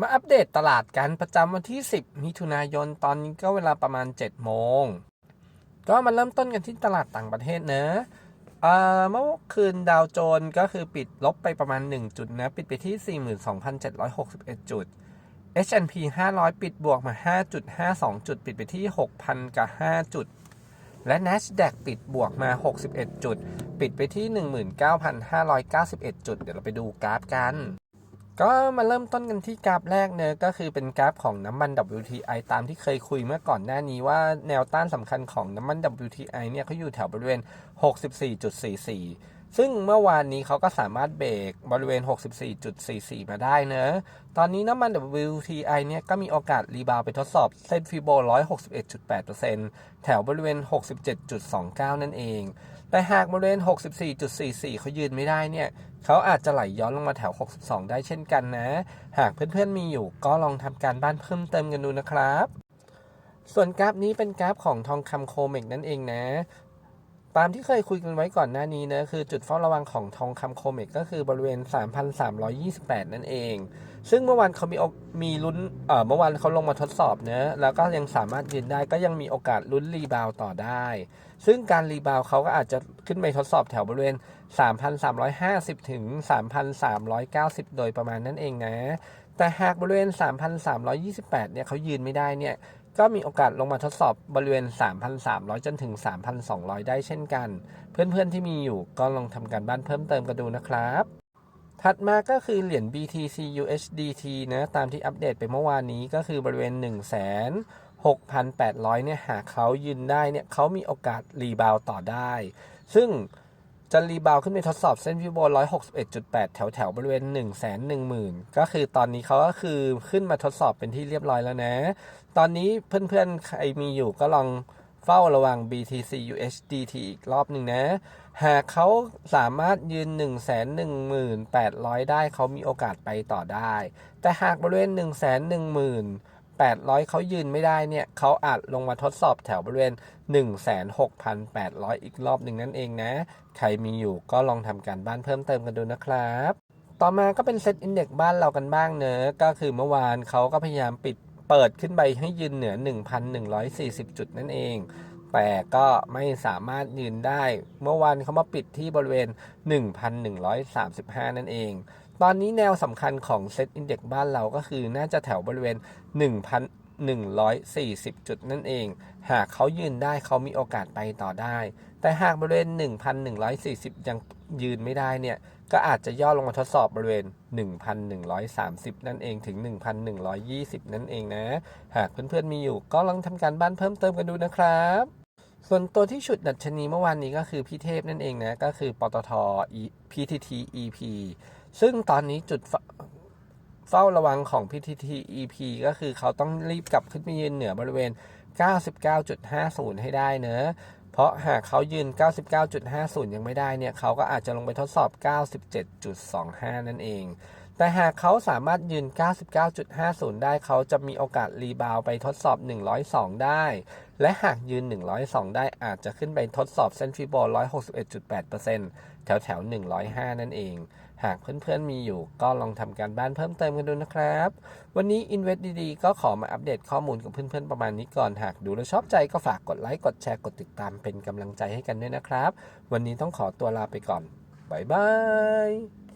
มาอัปเดตตลาดกันประจำวันที่ 10 มิถุนายนตอนนี้ก็เวลาประมาณ 7 โมง ก็มาเริ่มต้นกันที่ตลาดต่างประเทศเนะเอ่อเมื่อคืนดาวโจนส์ก็คือปิดลบไปประมาณ 1 จุดนะ ปิดไปที่ 42,761 จุด H&P 500 ปิดบวกมา 5.52 จุด ปิดไปที่ 6,000กับ5จุด และ NASDAQ ปิดบวกมา 61 จุด ปิดไปที่ 19,591 จุด เดี๋ยวเราไปดูกราฟกัน ก็มาเริ่มต้นกันที่กราฟแรกเนอะก็คือเป็นกราฟของน้ำมัน WTI ตามที่เคยคุยเมื่อก่อนหน้านี้ว่าแนวต้านสำคัญของน้ำมัน WTI เนี่ยเขาอยู่แถวบริเวณ 64.44 ซึ่งเมื่อวานนี้เขาก็สามารถเบรกบริเวณ 64.44 มาได้เนอะ ตอนนี้น้ำมัน WTI เนี่ยก็มีโอกาสรีบาวไปทดสอบเส้นฟิโบ 161.8%แถวบริเวณ 67.29 นั่นเอง แต่หากบริเวณ 64.44 เขายืนไม่ได้เนี่ย เขาอาจจะไหลย้อนลงมาแถว 62 ได้เช่นกันนะ หากเพื่อนๆมีอยู่ก็ลองทำการบ้านเพิ่มเติมกันดูนะครับส่วนกราฟนี้เป็นกราฟของทองคำโคเมกนั่นเองนะ ตามที่เคยคุยกันไว้ก่อนหน้านี้นะคือจุดเฝ้าระวังของทองคำโคเมกก็คือบริเวณ 3,328 นั่นเอง ซึ่งเมื่อวานเขามีมีลุ้นเอ่อเมื่อวานเขาลงมาทดสอบเนะแล้วก็ยังสามารถยืนได้ก็ยังมีโอกาสลุ้นรีบาวต่อได้ ซึ่งการรีบาวเขาก็อาจจะขึ้นไปทดสอบแถวบริเวณ 3,350 ถึง 3,390 โดยประมาณนั่นเองนะแต่หากบริเวณ 3,328 เนี่ยเขายืนไม่ได้เนี่ย ก็มีโอกาสลงมาทดสอบบริเวณ 3,300 จนถึง 3,200 ได้เช่นกัน เพื่อนๆที่มีอยู่ก็ลองทำการบ้านเพิ่มเติมกันดูนะครับ ถัดมาก็คือเหรียญ BTC USDT นะ ตามที่อัปเดตไปเมื่อวานนี้ก็คือบริเวณ1 6 8 0 0 เนี่ย หากเขายืนได้เนี่ยเขามีโอกาสรีบาวต่อได้ ซึ่ง จะรีบาวขึ้นไปทดสอบเส้นพิโบ161.8 แถวแถวบริเวณ 1 1 0 0 0 0 ก็คือตอนนี้เขาก็คือขึ้นมาทดสอบเป็นที่เรียบร้อยแล้วนะ ตอนนี้เพื่อนๆ ใครมีอยู่ก็ลองเฝ้าระวัง BTC USDT อีกรอบหนึ่งนะ หากเขาสามารถยืน 1 1 8 0 0 ได้เขามีโอกาสไปต่อได้ แต่หากบริเวณ 1 1 0 0 0 800 เขายืนไม่ได้เนี่ยเขาอาจลงมาทดสอบแถวบริเวณ 16,800 อีกรอบหนึ่งนั่นเองนะ ใครมีอยู่ก็ลองทำการบ้านเพิ่มเติมกันดูนะครับ ต่อมาก็เป็นเซตอินเด็กบ้านเรากันบ้างเนอะก็คือเมื่อวานเขาก็พยายามปิดเปิดขึ้นไปให้ยืนเหนือ 1,140 จุดนั่นเอง แต่ก็ไม่สามารถยืนได้ เมื่อวานเขามาปิดที่บริเวณ 1,135 นั่นเอง ตอนนี้แนวสำคัญของเซตอินเด็กบ้านเราก็คือน่าจะแถวบริเวณ 1,140 จุดนั่นเอง หากเขายืนได้เขามีโอกาสไปต่อได้ แต่หากบริเวณ 1,140 ยังยืนไม่ได้เนี่ย ก็อาจจะย่อลงมาทดสอบบริเวณ 1,130 นั่นเองถึง 1,120 นั่นเองนะ หากเพื่อนๆมีอยู่ก็ลองทำการบ้านเพิ่มเติมกันดูนะครับส่วนตัวที่ฉุดดัชนีเมื่อวานนี้ก็คือพี่เทพนั่นเองนะ ก็คือปตท PTT EP ซึ่งตอนนี้จุดเฝ้าระวังของ PTT EP ก็คือเขาต้องรีบกลับขึ้นไปยืนเหนือบริเวณ 99.50 ให้ได้เนอะเพราะหากเขายืน 99.50 ยังไม่ได้เนี่ย เขาก็อาจจะลงไปทดสอบ 97.25 นั่นเอง แต่หากเขาสามารถยืน 99.50 ได้เขาจะมีโอกาสรีบาวไปทดสอบ 102 ได้ และหากยืน 102 ได้อาจจะขึ้นไปทดสอบเส้นฟิโบ 161.8%แถวแถว 105 นั่นเอง หากเพื่อนๆมีอยู่ก็ลองทำการบ้านเพิ่มเติมกันดูนะครับ วันนี้ Invest ดีๆ ก็ขอมาอัปเดตข้อมูลกับเพื่อนๆประมาณนี้ก่อนหากดูแลชอบใจก็ฝากกดไลค์ กดแชร์ กดติดตามเป็นกำลังใจให้กันด้วยนะครับ วันนี้ต้องขอตัวลาไปก่อน บ๊ายบาย